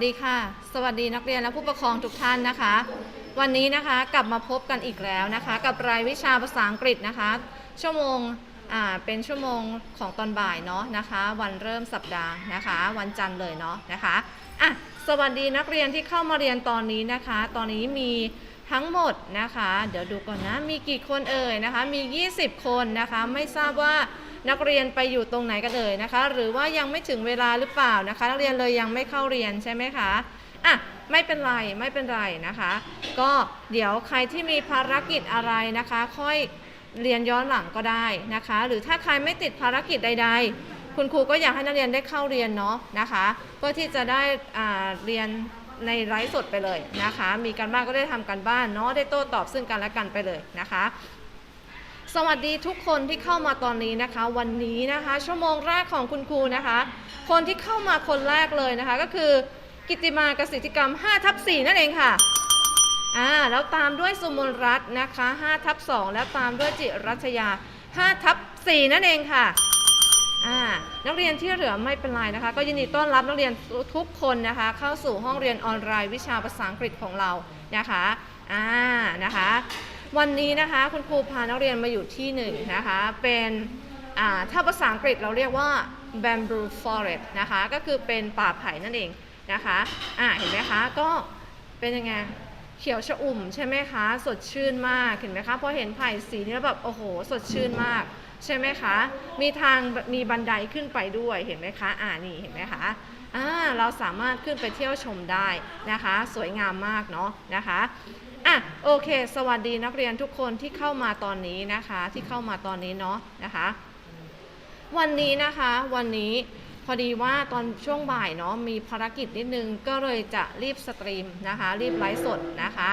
วัสดีค่ะ สวัสดีนักเรียนและผู้ปกครองทุกท่านนะคะ วันนี้นะคะกลับมาพบกันอีกแล้วนะคะ กับรายวิชาภาษาอังกฤษนะคะ ชั่วโมงอ่าเป็นชั่วโมงของตอนบ่ายเนาะนะคะ วันเริ่มสัปดาห์นะคะ วันจันทร์เลยเนาะนะคะอะสวัสดีนักเรียนที่เข้ามาเรียนตอนนี้นะคะ ตอนนี้มีทั้งหมดนะคะ เดี๋ยวดูก่อนนะมีกี่คนเอ่ยนะคะ มี 20 คนนะคะ ไม่ทราบว่า นักเรียนไปอยู่ตรงไหนกันเอ่ยนะคะ หรือว่ายังไม่ถึงเวลาหรือเปล่านะคะ นักเรียนเลยยังไม่เข้าเรียนใช่ไหมคะอะไม่เป็นไรไม่เป็นไรนะคะ ก็เดี๋ยวใครที่มีภารกิจอะไรนะคะ ค่อยเรียนย้อนหลังก็ได้นะคะ หรือถ้าใครไม่ติดภารกิจใด ๆ คุณครูก็อยากให้นักเรียนได้เข้าเรียนเนาะนะคะเพื่อที่จะได้เรียนในไลฟ์สดไปเลยนะคะ มีการบ้านก็ได้ทำการบ้านเนาะได้โต้ตอบซึ่งกันและกันไปเลยนะคะ สวัสดีทุกคนที่เข้ามาตอนนี้นะคะ วันนี้นะคะ ชั่วโมงแรกของคุณครูนะคะ คนที่เข้ามาคนแรกเลยนะคะ ก็คือกิติมากสิทธิกรรม5ทับ4นั่นเองค่ะอ่าแล้วตามด้วยสุมนรัตน์นะคะ5ทับ2แล้วตามด้วยจิรัชยา5ทับ4นั่นเองค่ะอ่านักเรียนที่เหลือไม่เป็นไรนะคะ ก็ยินดีต้อนรับนักเรียนทุกคนนะคะ เข้าสู่ห้องเรียนออนไลน์วิชาภาษาอังกฤษของเรานะคะอ่านะคะ วันนี้นะคะคุณครูพานักเรียนมาอยู่ที่หนึ่งนะคะเป็นถ้าภาษาอังกฤษเราเรียกว่า bamboo forest นะคะก็คือเป็นป่าไผ่นั่นเองนะคะอ่าเห็นไหมคะก็เป็นยังไงเขียวชอุ่มใช่ไหมคะ สดชื่นมากเห็นไหมคะพอเห็นไผ่สีนี้แล้วแบบโอ้โห สดชื่นมากใช่ไหมคะ มีทางมีบันไดขึ้นไปด้วยเห็นไหมคะอ่านี่เห็นไหมคะอ่าเราสามารถขึ้นไปเที่ยวชมได้นะคะ สวยงามมากเนาะนะคะ อะโอเค สวัสดีนักเรียนทุกคนที่เข้ามาตอนนี้นะคะ ที่เข้ามาตอนนี้เนาะนะคะ วันนี้นะคะวันนี้พอดีว่าตอนช่วงบ่ายเนาะมีภารกิจนิดนึงก็เลยจะรีบสตรีมนะคะ รีบไลฟ์สดนะคะ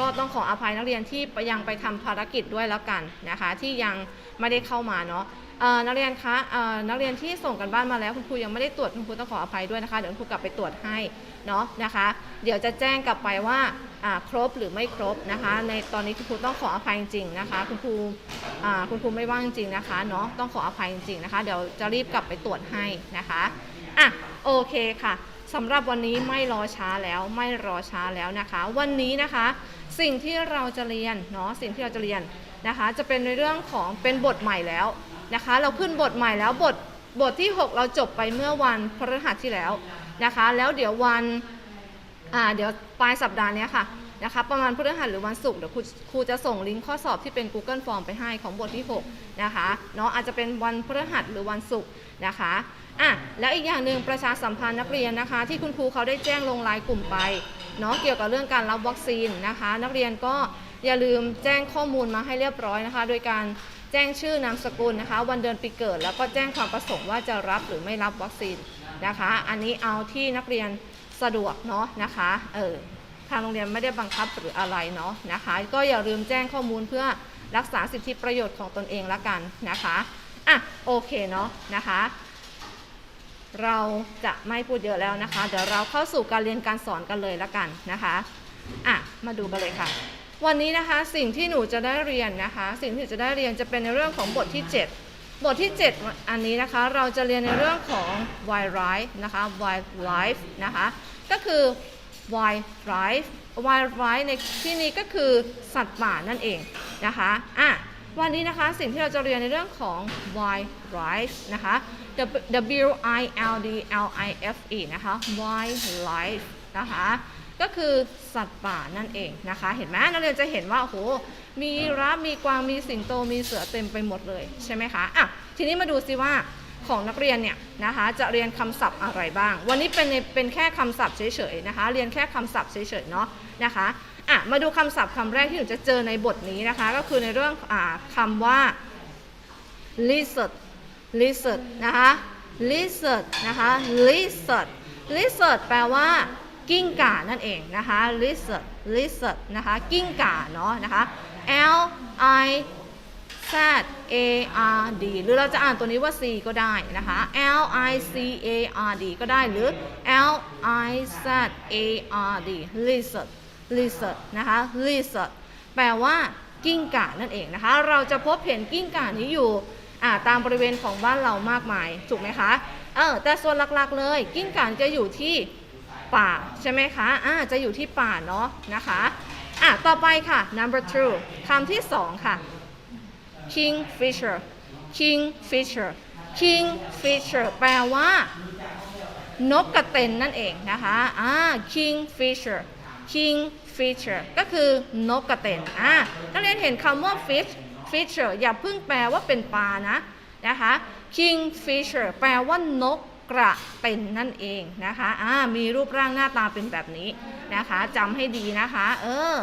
ก็ต้องขออภัยนักเรียนที่ยังไปทำภารกิจด้วยแล้วกันนะคะ ที่ยังไม่ได้เข้ามาเนาะนักเรียนคะนักเรียนที่ส่งกันบ้านมาแล้วคุณครูยังไม่ได้ตรวจคุณครูต้องขออภัยด้วยนะคะเดี๋ยวคุณครูกลับไปตรวจให้เนาะนะคะ เดี๋ยวจะแจ้งกลับไปว่าครบหรือไม่ครบนะคะ ในตอนนี้คุณครูต้องขออภัยจริงๆนะคะ คุณครูคุณครูไม่ว่างจริงนะคะเนาะต้องขออภัยจริงๆนะคะ เดี๋ยวจะรีบกลับไปตรวจให้นะคะอะโอเคค่ะ สำหรับวันนี้ไม่รอช้าแล้วไม่รอช้าแล้วนะคะ วันนี้นะคะ สิ่งที่เราจะเรียนเนาะสิ่งที่เราจะเรียนนะคะ จะเป็นในเรื่องของเป็นบทใหม่แล้วนะคะ เราขึ้นบทใหม่แล้วบทบทที่ 6 เราจบไปเมื่อวันพฤหัสที่แล้วนะคะ แล้วเดี๋ยววันอ่าเดี๋ยวปลายสัปดาห์นี้ค่ะนะคะประมาณพฤหัสหรือวันศุกร์เดี๋ยวครูครูจะส่งลิงก์ข้อสอบที่เป็น Google Form ไปให้ของบทที่ 6 นะคะเนาะอาจจะเป็นวันพฤหัสหรือวันศุกร์นะคะ อะแล้วอีกอย่างหนึ่งประชาสัมพันธ์นักเรียนนะคะ ที่คุณครูเขาได้แจ้งลงรายกลุ่มไปเนาะเกี่ยวกับเรื่องการรับวัคซีนนะคะ นักเรียนก็อย่าลืมแจ้งข้อมูลมาให้เรียบร้อยนะคะ โดยการแจ้งชื่อนามสกุลนะคะ วันเดือนปีเกิด แล้วก็แจ้งความประสงค์ว่าจะรับหรือไม่รับวัคซีนนะคะ อันนี้เอาที่นักเรียนสะดวกเนาะนะคะเออทางโรงเรียนไม่ได้บังคับหรืออะไรเนาะนะคะ ก็อย่าลืมแจ้งข้อมูลเพื่อรักษาสิทธิประโยชน์ของตนเองละกันนะคะอะโอเคเนาะนะคะ เราจะไม่พูดเยอะแล้วนะคะ เดี๋ยวเราเข้าสู่การเรียนการสอนกันเลยละกันนะคะอะมาดูกันเลยค่ะ วันนี้นะคะสิ่งที่หนูจะได้เรียนนะคะ สิ่งที่หนูจะได้เรียนจะเป็นในเรื่องของบทที่ 7 บทที่ 7 อันนี้นะคะเราจะเรียนในเรื่องของ wildlife นะคะ wildlife นะคะก็คือ wildlife wildlife ในที่นี้ก็คือสัตว์ป่านั่นเองนะคะอะ วันนี้นะคะสิ่งที่เราจะเรียนในเรื่องของ wildlife นะคะ W I L D L I F E นะคะ wildlife นะคะ ก็คือสัตว์ป่านั่นเองนะคะ เห็นไหมนักเรียนจะเห็นว่าโอ้โหมีรับมีกวางมีสิงโตมีเสือเต็มไปหมดเลยใช่ไหมคะอะทีนี้มาดูซิว่าของนักเรียนเนี่ยนะคะจะเรียนคำศัพท์อะไรบ้าง วันนี้เป็นในเป็นแค่คำศัพท์เฉยๆนะคะ เรียนแค่คำศัพท์เฉยๆเนาะนะคะ อะมาดูคำศัพท์คำแรกที่หนูจะเจอในบทนี้นะคะ ก็คือในเรื่องอ่าคำว่า lizard lizard นะคะ lizard นะคะ lizard lizard แปลว่า กิ้งก่านั่นเองนะคะ lizard lizard นะคะ กิ้งก่าเนาะนะคะ L I Z A R D หรือเราจะอ่านตัวนี้ว่า C ก็ได้นะคะ L I C A R D ก็ได้หรือ L I Z A R D lizard lizard นะคะ lizard แปลว่ากิ้งก่านั่นเองนะคะ เราจะพบเห็นกิ้งก่านี้อยู่ตามบริเวณของบ้านเรามากมาย ถูกไหมคะ เออ แต่ส่วนหลักๆ เลย กิ้งก่าจะอยู่ที่ป่าใช่ไหมคะอ่าจะอยู่ที่ป่าเนาะนะคะ อะ ต่อไปค่ะ number two คำที่สองค่ะ kingfisher kingfisher kingfisher แปลว่า นกกระเต็นนั่นเองนะคะ อ่า kingfisher kingfisher ก็คือนกกระเต็นอ่านักเรียนเห็นคำว่า fish fisher อย่าเพิ่งแปลว่าเป็นปลานะนะคะ kingfisher แปลว่านกกระเต็นนั่นเองนะคะอ่ามีรูปร่างหน้าตาเป็นแบบนี้นะคะจำให้ดีนะคะ เออ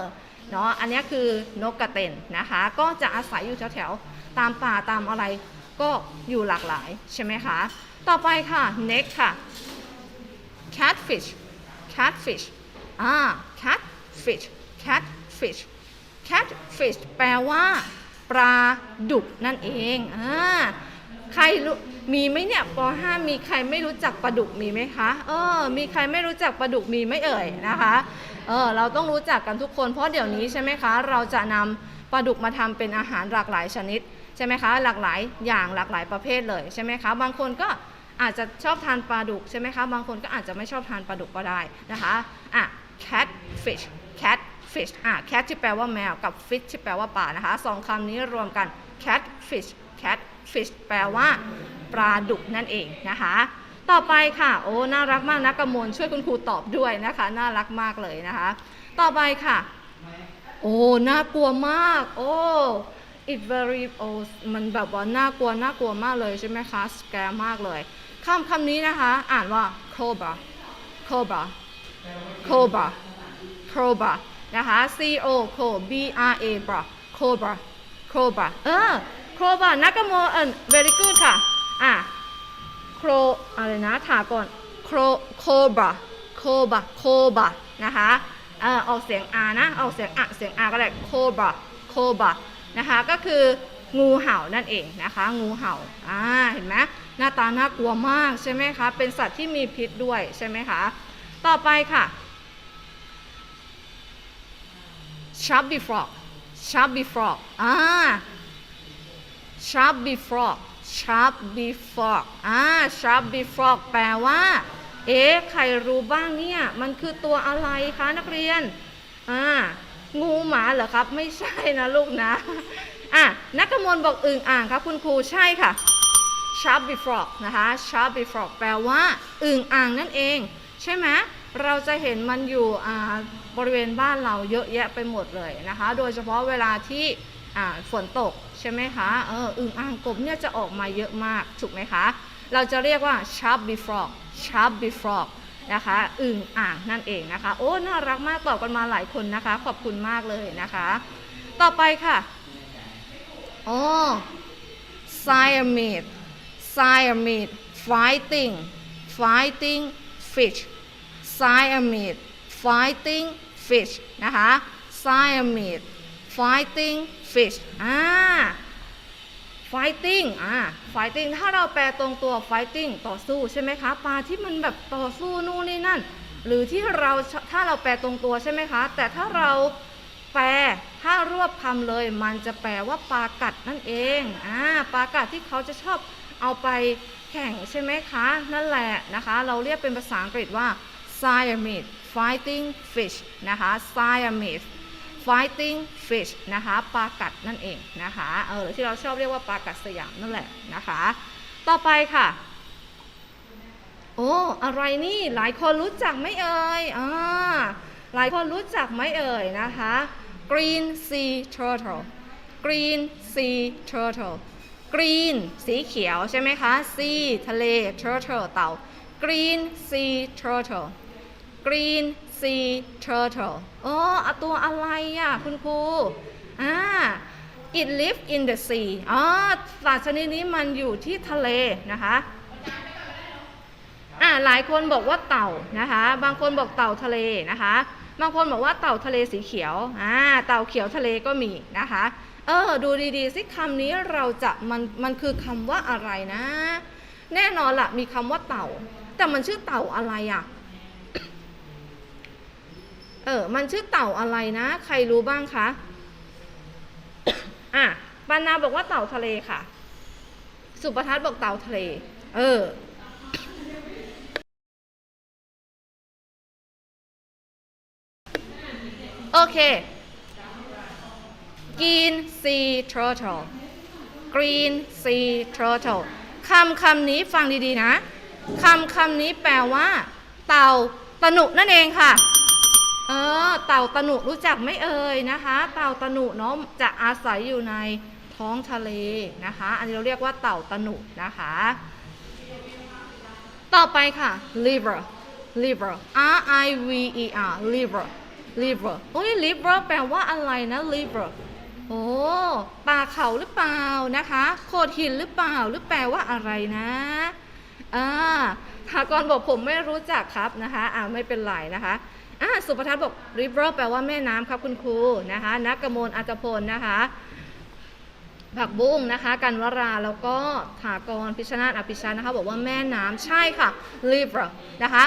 เนาะอันนี้คือนกกระเต็นนะคะ ก็จะอาศัยอยู่แถวๆตามป่าตามอะไรก็อยู่หลากหลายใช่ไหมคะ ต่อไปค่ะ next ค่ะ catfish catfish อ่า catfish catfish catfish แปลว่าปลาดุกนั่นเองอ่าใครรู้มีไหมเนี่ยป .5 มีใครไม่รู้จักปลาดุกมีไหมคะ เออ มีใครไม่รู้จักปลาดุกมีไหมเอ่ยนะคะ เออ เราต้องรู้จักกันทุกคน เพราะเดี๋ยวนี้ใช่ไหมคะ เราจะนำปลาดุกมาทำเป็นอาหารหลากหลายชนิดใช่ไหมคะ หลากหลายอย่างหลากหลายประเภทเลยใช่ไหมคะ บางคนก็อาจจะชอบทานปลาดุกใช่ไหมคะ บางคนก็อาจจะไม่ชอบทานปลาดุกก็ได้นะคะ อะ catfish catfish อะ cat ที่แปลว่าแมวกับ fish ที่แปลว่าปลานะคะสองคำนี้รวมกัน catfish catfish แปลว่าปลาดุกนั่นเองนะคะ ต่อไปค่ะ โอ้ น่ารักมากนะกระมวลช่วยคุณครูตอบด้วยนะคะ น่ารักมากเลยนะคะ ต่อไปค่ะ โอ้ น่ากลัวมาก โอ้ it very โอ้มันแบบว่าน่ากลัว น่ากลัวมากเลยใช่ไหมคะ สแกมากเลยคำคำนี้นะคะ อ่านว่า cobra cobra cobra cobra นะคะ c o c o b r a bra cobra cobra เออ cobra นักกโมเอิน very good ค่ะ อะโครอะไรนะถาก่อนโครโคบะโคบะโคบะนะคะเออออกเสียงอานะ ออกเสียงอะเสียงอาก็ได้โคบะโคบะนะคะ ก็คืองูเห่านั่นเองนะคะ งูเห่า อ่า เห็นไหมหน้าตาน่ากลัวมากใช่ไหมคะ เป็นสัตว์ที่มีพิษด้วยใช่ไหมคะ ต่อไปค่ะ chubby frog chubby frog อ่า chubby frog chubby frog อ่า chubby frog แปลว่า เอ๊ะ ใครรู้บ้างเนี่ย มันคือตัวอะไรคะนักเรียน อ่า งูหมาเหรอครับ ไม่ใช่นะลูกนะ อะ นักกมลบอกอึ่งอ่างครับคุณครู ใช่ค่ะ chubby frog นะคะ chubby frog แปลว่า อึ่งอ่างนั่นเอง ใช่ไหม เราจะเห็นมันอยู่ อ่า บริเวณบ้านเราเยอะแยะไปหมดเลยนะคะ โดยเฉพาะเวลาที่ฝนตกใช่ไหมคะเอออึ่งอ่างกบเนี่ยจะออกมาเยอะมากถูกไหมคะ เราจะเรียกว่า chubby frog chubby frog นะคะอึ่งอ่างนั่นเองนะคะ โอ้น่ารักมากตอบกันมาหลายคนนะคะ ขอบคุณมากเลยนะคะ ต่อไปค่ะโอ้ Siamese Siamese fighting fighting fish Siamese fighting fish นะคะ Siamese fighting fish อ่า fighting อ่า fighting ถ้าเราแปลตรงตัว fighting ต่อสู้ใช่ไหมคะ ปลาที่มันแบบต่อสู้นู่นนี่นั่น หรือที่เราถ้าเราแปลตรงตัวใช่ไหมคะ แต่ถ้าเราแปลถ้ารวบคำเลย มันจะแปลว่าปลากัดนั่นเอง อ่า ปลากัดที่เขาจะชอบเอาไปแข่งใช่ไหมคะ นั่นแหละนะคะ เราเรียกเป็นภาษาอังกฤษว่า Siamese fighting fish นะคะ Siamese fighting fish นะคะปลากัดนั่นเองนะคะเออหรือที่เราชอบเรียกว่าปลากัดสยามนั่นแหละนะคะ ต่อไปค่ะ โอ้อะไรนี่หลายคนรู้จักไหมเอ่ยอ่าหลายคนรู้จักไหมเอ่ยนะคะ green sea turtle green sea turtle green สีเขียวใช่ไหมคะ sea ทะเล turtle เต่า green sea turtle green sea turtle อ๋ออตัวอะไรอะคุณครู อ่า it live in the sea อ๋อสัตว์ชนิดนี้มันอยู่ที่ทะเลนะคะอ่าหลายคนบอกว่าเต่านะคะ บางคนบอกเต่าทะเลนะคะ บางคนบอกว่าเต่าทะเลสีเขียว อ่า เต่าเขียวทะเลก็มีนะคะ เออ ดูดีๆสิคำนี้เราจะมันมันคือคำว่าอะไรนะ แน่นอนละมีคำว่าเต่า แต่มันชื่อเต่าอะไรอะ่ะ เออ มันชื่อเต่าอะไรนะ ใครรู้บ้างคะ อะปานาบอกว่าเต่าทะเลค่ะ สุประทัศน์บอกเต่าทะเล เออโอเค green sea turtle green sea turtle คำคำนี้ฟังดีๆนะ คำคำนี้แปลว่า เต่าตะหนุนั่นเองค่ะ เออเต่าตะหนุรู้จักไหมเอ่ยนะคะ เต่าตะหนุเนาะจะอาศัยอยู่ในท้องทะเลนะคะ อันนี้เราเรียกว่าเต่าตะหนุนะคะ ต่อไปค่ะ liver liver R I V E R liver liver โอ้ย liver แปลว่าอะไรนะ liver โอ้ป่าเขาหรือเปล่านะคะโขดหินหรือเปล่าหรือแปลว่าอะไรนะอ่าทากรบอกผมไม่รู้จักครับนะคะอ่าไม่เป็นไรนะคะ อ่าสุภทัศน์บอก river แปลว่าแม่น้ำครับคุณครูนะคะนักกมลอัจพลนะคะผักบุ้งนะคะกันวราแล้วก็ถากรพิชนาธอภิชานะคะบอกว่าแม่น้ำใช่ค่ะ river นะคะ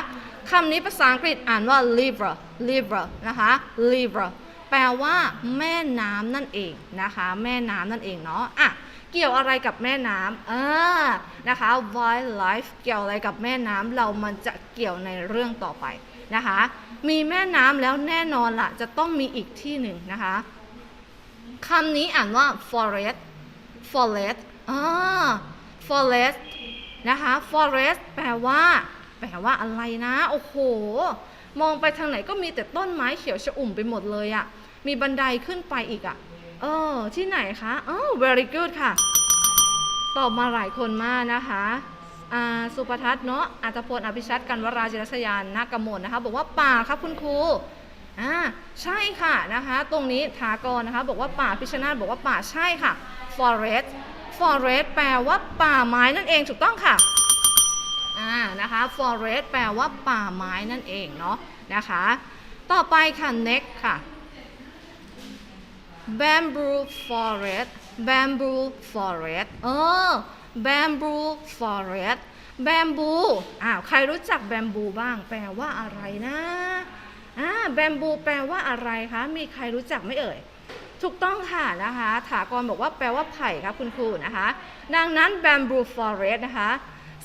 คำนี้ภาษาอังกฤษอ่านว่า river river นะคะ river แปลว่าแม่น้ำนั่นเองนะคะ แม่น้ำนั่นเองเนาะอะเกี่ยวอะไรกับแม่น้ำอ่านะคะ wildlife เกี่ยวอะไรกับแม่น้ำเรามันจะเกี่ยวในเรื่องต่อไปนะคะ มีแม่น้ำแล้วแน่นอนล่ะ จะต้องมีอีกที่หนึ่งนะคะคำนี้อ่านว่า forest forest อ่า forest นะคะ forest แปลว่า แปลว่าอะไรนะ โอ้โห มองไปทางไหนก็มีแต่ต้นไม้เขียวชอุ่มไปหมดเลยอะ่ะ มีบันไดขึ้นไปอีกอะ่ะ เออ ที่ไหนคะอ๋อ very good ค่ะ ตอบมาหลายคนมากนะคะ สุปทัศน์เนาะอัตพลอภิชัดกันวราจิรศยานนากมลนะคะ บอกว่าป่าครับคุณครูอ่าใช่ค่ะนะคะ ตรงนี้ถากรนะคะ บอกว่าป่าพิชนาธบอกว่าป่าใช่ค่ะ forest forest แปลว่าป่าไม้นั่นเองถูกต้องค่ะอ่านะคะ forest แปลว่าป่าไม้นั่นเองเนาะนะคะ ต่อไปค่ะ next ค่ะ bamboo forest bamboo forest เออ bamboo forest bamboo อ้าวใครรู้จัก bamboo บ้าง แปลว่าอะไรนะอ่า bamboo แปลว่าอะไรคะ มีใครรู้จักไม่เอ่ย ถูกต้องค่ะนะคะ ถากรบอกว่าแปลว่าไผ่ครับคุณครูนะคะ ดังนั้น bamboo forest นะคะ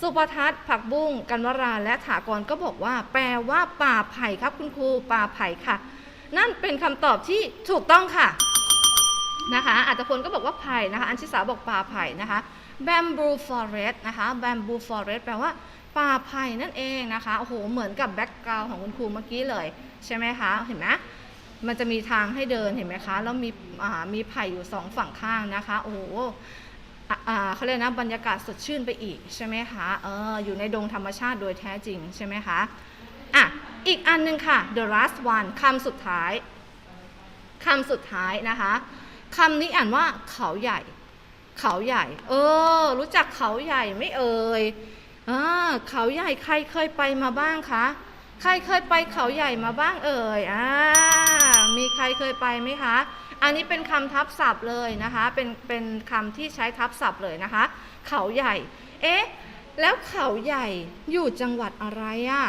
สุภทัศน์ผักบุ้งกันวราและถากรก็บอกว่า แปลว่าป่าไผ่ครับคุณครูป่าไผ่ค่ะ นั่นเป็นคำตอบที่ถูกต้องค่ะนะคะอาจจะพลก็บอกว่าไผ่นะคะ อัญชิสาบอกป่าไผ่นะคะ bamboo forest นะคะ bamboo forest แปลว่าป่าไผ่นั่นเองนะคะ โอ้โห เหมือนกับแบ็กกราวของคุณครูเมื่อกี้เลย ใช่ไหมคะ เห็นไหมมันจะมีทางให้เดินเห็นไหมคะ แล้วมีมีไผ่อยู่สองฝั่งข้างนะคะ โอ้โหเขาเรียกนะบรรยากาศสดชื่นไปอีกใช่ไหมคะเอออยู่ในดงธรรมชาติโดยแท้จริงใช่ไหมคะ อะ อีกอันหนึงค่ะ the last one คำสุดท้ายคำสุดท้ายนะคะคำนี้อ่านว่าเขาใหญ่ เขาใหญ่ เออ รู้จักเขาใหญ่ไม่เอ่ยอ่าเขาใหญ่ใครเคยไปมาบ้างคะ ใครเคยไปเขาใหญ่มาบ้างเอ่ย อ่า มีใครเคยไปไหมคะ อันนี้เป็นคำทับศัพท์เลยนะคะ เป็น เป็นคำที่ใช้ทับศัพท์เลยนะคะ เขาใหญ่ เอ๊ะ แล้วเขาใหญ่อยู่จังหวัดอะไรอะ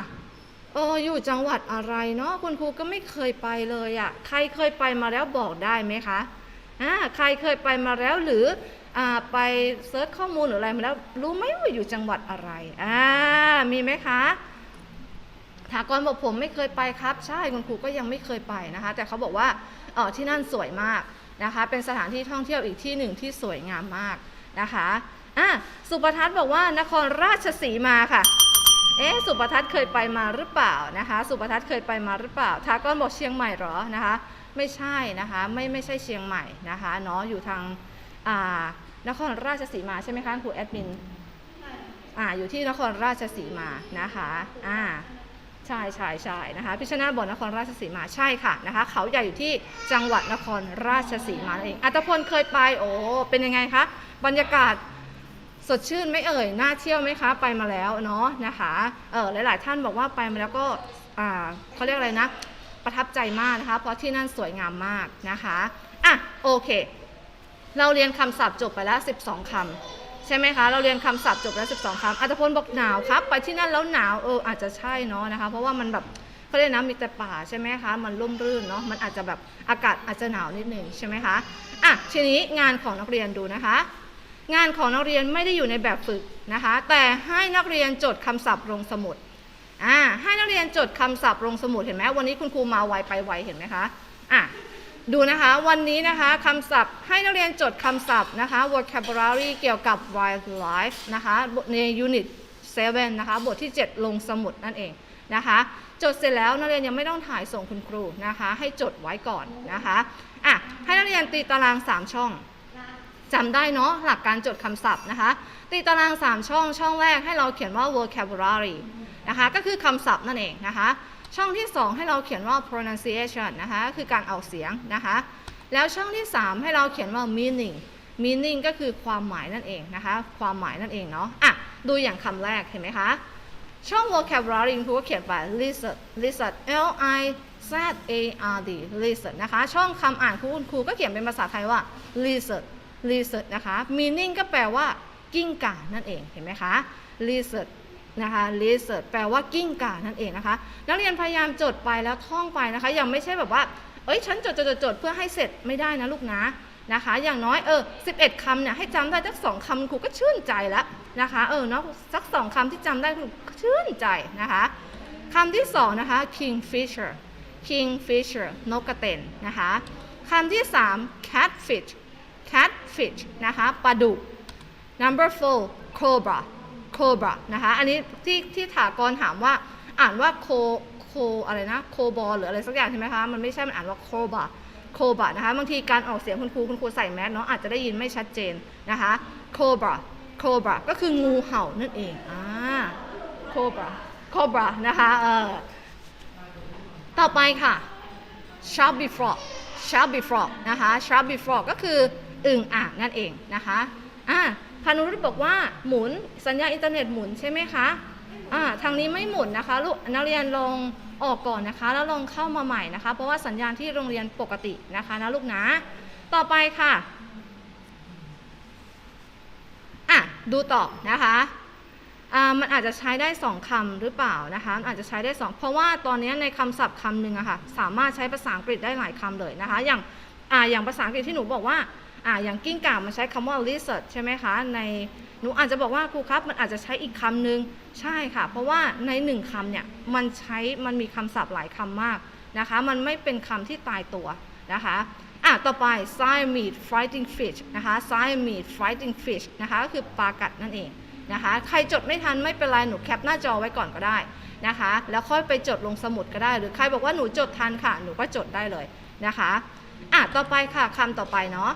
เอออยู่จังหวัดอะไรเนาะคุณครูก็ไม่เคยไปเลยอะใครเคยไปมาแล้วบอกได้ไหมคะอ่าใครเคยไปมาแล้วหรือ ไปเซิร์ชข้อมูลหรืออะไรมาแล้วรู้ไหมว่าอยู่จังหวัดอะไรอ่ามีไหมคะถากรบอกผมไม่เคยไปครับ ใช่คุณครูก็ยังไม่เคยไปนะคะ แต่เขาบอกว่าเออที่นั่นสวยมากนะคะ เป็นสถานที่ท่องเที่ยวอีกที่หนึ่งที่สวยงามมากนะคะอะสุปทัศน์บอกว่านครราชสีมาค่ะเอ๊สุปทัศน์เคยไปมาหรือเปล่านะคะ สุปทัศน์เคยไปมาหรือเปล่าทากรบอกเชียงใหม่เหรอนะคะ ไม่ใช่นะคะ ไม่ไม่ใช่เชียงใหม่นะคะเนาะอยู่ทางอ่า นครราชสีมาใช่ไหมคะครูแอดมินอ่าอยู่ที่นครราชสีมานะคะอ่าใช่ใช่ใช่นะคะพิชนาธิ์บอกนครราชสีมาใช่ค่ะนะคะ เขาใหญ่อยู่ที่จังหวัดนครราชสีมานั่นเองอัตพลเคยไปโอ้เป็นยังไงคะบรรยากาศสดชื่นไหม่เอ่ยน่าเที่ยวไหมคะไปมาแล้วเนาะนะคะเออหลาย ๆ ท่านบอกว่าไปมาแล้วก็อ่าเขาเรียกอะไรนะประทับใจมากนะคะ เพราะที่นั่นสวยงามมากนะคะอะโอเค เราเรียนคำศัพท์จบไปแล้ว 12คำใช่ไหมคะ เราเรียนคำศัพท์จบไปแล้ว 12คำอัตพลบอกหนาวครับ ไปที่นั่นแล้วหนาวเอออาจจะใช่เนาะนะคะ เพราะว่ามันแบบเขาเรียกนะมีแต่ป่าใช่ไหมคะ มันร่มรื่นเนาะมันอาจจะแบบอากาศอาจจะหนาวนิดนึงใช่ไหมคะอะทีนี้งานของนักเรียนดูนะคะ งานของนักเรียนไม่ได้อยู่ในแบบฝึกนะคะ แต่ให้นักเรียนจดคำศัพท์ลงสมุดอ่าให้นักเรียนจดคำศัพท์ลงสมุดเห็นไหมวันนี้คุณครูมาไวไปไวเห็นไหมคะอะ ดูนะคะวันนี้นะคะคำศัพท์ให้นักเรียนจดคำศัพท์นะคะ vocabulary เกี่ยวกับ wildlife นะคะใน unit 7 นะคะ บทที่ 7 ลงสมุดนั่นเองนะคะ จดเสร็จแล้วนักเรียนยังไม่ต้องถ่ายส่งคุณครูนะคะ ให้จดไว้ก่อนนะคะอะให้นักเรียนตีตาราง 3 ช่องจำได้เนาะหลักการจดคำศัพท์นะคะ ตีตาราง 3 ช่องช่องแรกให้เราเขียนว่า vocabulary นะคะก็คือคำศัพท์นั่นเองนะคะ ช่องที่ 2 ให้เราเขียนว่า pronunciation นะคะคือการออกเสียงนะคะ แล้วช่องที่ 3 ให้เราเขียนว่า meaning meaning ก็คือความหมายนั่นเองนะคะ ความหมายนั่นเองเนาะอะดูอย่างคำแรกเห็นไหมคะ ช่อง vocabulary ครูก็เขียนไป lizard lizard l i z a r d lizard นะคะ ช่องคำอ่านคุณครูก็เขียนเป็นภาษาไทยว่า lizard lizard นะคะ meaning ก็แปลว่ากิ้งก่านั่นเองเห็นไหมคะ lizard นะคะ lizard แปลว่ากิ้งก่านั่นเองนะคะ นักเรียนพยายามจดไปแล้วท่องไปนะคะ ยังไม่ใช่แบบว่า เอ้ย ฉันจดจดจดจดเพื่อให้เสร็จไม่ได้นะลูกนะนะคะ อย่างน้อยเออ11คำเนี่ยให้จำได้สักสองคำครูก็ชื่นใจแล้วนะคะ เออเนาะสักสองคำที่จำได้ครูก็ชื่นใจนะคะคำที่สองนะคะ kingfisher kingfisher นกกระเต็นนะคะคำที่สาม catfish catfish นะคะปลาดุก number four cobra cobra นะคะ อันนี้ที่ที่ถากรถามว่าอ่านว่าโคโคอะไรนะโคบอลหรืออะไรสักอย่างใช่ไหมคะ มันไม่ใช่ มันอ่านว่าโคบาโคบานะคะ บางทีการออกเสียงคุณครูคุณครูใส่แมสเนาะอาจจะได้ยินไม่ชัดเจนนะคะโคบาโคบาก็คืองูเห่านั่นเองอ่าโคบาโคบานะคะเออต่อไปค่ะ chubby frog chubby frog นะคะ chubby frog ก็คืออึ่งอ่างนั่นเองนะคะอ่า พานุรุตบอกว่าหมุนสัญญาอินเทอร์เน็ตหมุนใช่ไหมคะอ่าทางนี้ไม่หมุนนะคะลูกนักเรียนลองออกก่อนนะคะ แล้วลองเข้ามาใหม่นะคะ เพราะว่าสัญญาณที่โรงเรียนปกตินะคะนะลูกนะ ต่อไปค่ะอะดูต่อนะคะอ่ามันอาจจะใช้ได้ 2คำหรือเปล่านะคะอาจจะใช้ได้ 2 เพราะว่าตอนนี้ในคำศัพท์คำหนึ่งอะค่ะสามารถใช้ภาษาอังกฤษได้หลายคำเลยนะคะ อย่าง อ่าอย่างภาษาอังกฤษที่หนูบอกว่าอ่าอย่างกิ้งก่ามันใช้คำว่า lizard ใช่ไหมคะ ในหนูอาจจะบอกว่าครูครับ มันอาจจะใช้อีกคำหนึ่งใช่ค่ะ เพราะว่าในหนึ่งคำเนี่ยมันใช้มันมีคำศัพท์หลายคำมากนะคะ มันไม่เป็นคำที่ตายตัวนะคะอะต่อไป Siamese fighting fish นะคะ Siamese fighting fish นะคะก็คือปลากัดนั่นเองนะคะ ใครจดไม่ทันไม่เป็นไร หนูแคปหน้าจอไว้ก่อนก็ได้นะคะ แล้วค่อยไปจดลงสมุดก็ได้ หรือใครบอกว่าหนูจดทันค่ะ หนูก็จดได้เลยนะคะ อะต่อไปค่ะคำต่อไปเนาะ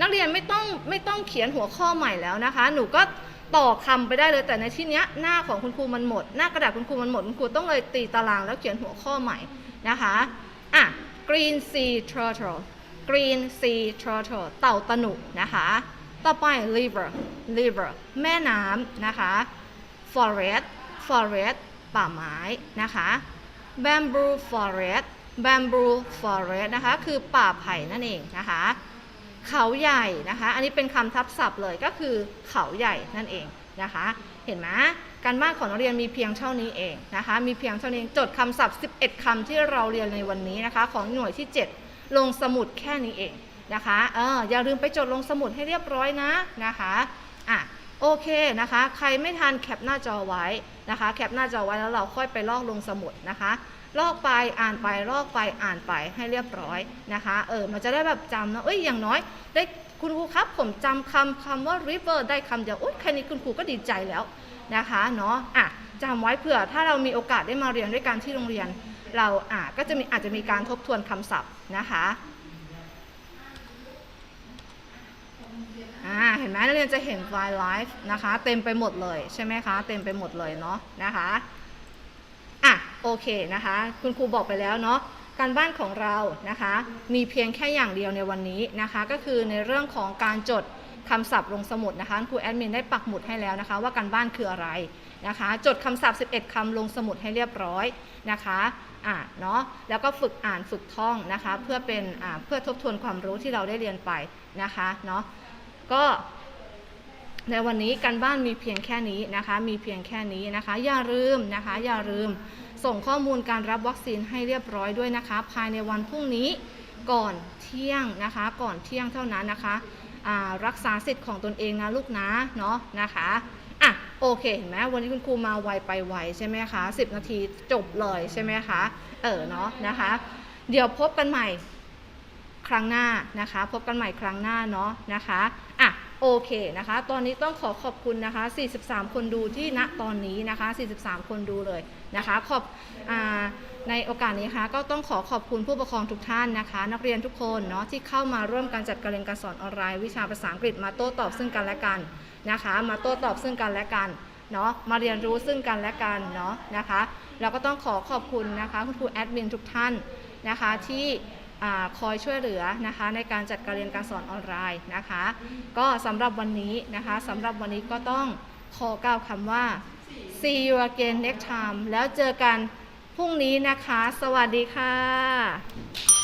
นักเรียนไม่ต้องไม่ต้องเขียนหัวข้อใหม่แล้วนะคะ หนูก็ต่อคำไปได้เลยแต่ในที่เนี้ยหน้าของคุณครูมันหมด หน้ากระดาษคุณครูมันหมดคุณครูต้องเลยตีตารางแล้วเขียนหัวข้อใหม่นะคะอะ green sea turtle green sea turtle เต่าตะหนุนะคะ ต่อไป river river แม่น้ำนะคะ forest forest ป่าไม้นะคะ bamboo forest bamboo forest นะคะ คือป่าไผ่นั่นเองนะคะ เขาใหญ่นะคะ อันนี้เป็นคำทับศัพท์เลยก็คือเขาใหญ่นั่นเองนะคะ เห็นไหมการบ้านของนักเรียนมีเพียงเท่านี้เองนะคะ มีเพียงเท่านี้จดคำศัพท์ 11 คำที่เราเรียนในวันนี้นะคะ ของหน่วยที่ 7 ลงสมุดแค่นี้เองนะคะเอออย่าลืมไปจดลงสมุดให้เรียบร้อยนะนะคะอะโอเคนะคะ ใครไม่ทันแคปหน้าจอไว้นะคะ แคปหน้าจอไว้แล้วเราค่อยไปลอกลงสมุดนะคะ ลอกไปอ่านไปลอกไปอ่านไปให้เรียบร้อยนะคะเออมันจะได้แบบจำนะเอ้ยอย่างน้อย ได้คุณครูครับผมจำคำคำว่า river ได้คำเดียวอุ้ยแค่นี้คุณครูก็ดีใจแล้วนะคะเนาะอะจำไว้เผื่อถ้าเรามีโอกาสได้มาเรียนด้วยกันที่โรงเรียน เราอะก็จะมีอาจจะมีการทบทวนคำศัพท์นะคะอ่าเห็นไหมนักเรียนจะเห็น wildlife นะคะ เต็มไปหมดเลยใช่ไหมคะ เต็มไปหมดเลยเนาะนะคะ โอเคนะคะ คุณครูบอกไปแล้วเนาะการบ้านของเรานะคะมีเพียงแค่อย่างเดียวในวันนี้นะคะ ก็คือในเรื่องของการจดคำศัพท์ลงสมุดนะคะครูแอดมินได้ปักหมุดให้แล้วนะคะ ว่าการบ้านคืออะไรนะคะ จดคำศัพท์ 11 คำลงสมุดให้เรียบร้อยนะคะอะเนาะแล้วก็ฝึกอ่านฝึกท่องนะคะ เพื่อเป็นอ่าเพื่อทบทวนความรู้ที่เราได้เรียนไปนะคะเนาะก็ในวันนี้การบ้านมีเพียงแค่นี้นะคะ มีเพียงแค่นี้นะคะ อย่าลืมนะคะ อย่าลืม ส่งข้อมูลการรับวัคซีนให้เรียบร้อยด้วยนะคะ ภายในวันพรุ่งนี้ก่อนเที่ยงนะคะ ก่อนเที่ยงเท่านั้นนะคะรักษาสิทธิ์ของตนเองนะลูกนะเนาะนะคะอะโอเคเห็นไหมวันนี้คุณครูมาไวไปไวใช่ไหมคะ 10 นาทีจบเลยใช่ไหมคะ เออเนาะนะคะ เดี๋ยวพบกันใหม่ครั้งหน้านะคะ พบกันใหม่ครั้งหน้าเนาะนะคะ โอเคนะคะ ตอนนี้ต้องขอขอบคุณนะคะ 43 คนดูที่ณตอนนี้นะคะ 43 คนดูเลยนะคะ ขอบอในโอกาสนี้นะคะก็ต้องขอขอบคุณผู้ปกครองทุกท่านนะคะ นักเรียนทุกคนเนาะที่เข้ามาร่วมการจัดการเรียนการสอนออนไลน์วิชาภาษาอังกฤษมาโต้ตอบซึ่งกันและกันนะคะ มาโต้ตอบซึ่งกันและกันเนาะมาเรียนรู้ซึ่งกันและกันเนาะนะคะแล้วก็ต้องขอขอบคุณนะคะคุณครูแอดมินทุกท่านนะคะที่ คอยช่วยเหลือนะคะในการจัดการเรียนการสอนออนไลน์นะคะ ก็สำหรับวันนี้นะคะสำหรับวันนี้ก็ต้องขอกล่าวคำว่า see you again next time แล้วเจอกันพรุ่งนี้นะคะ สวัสดีค่ะ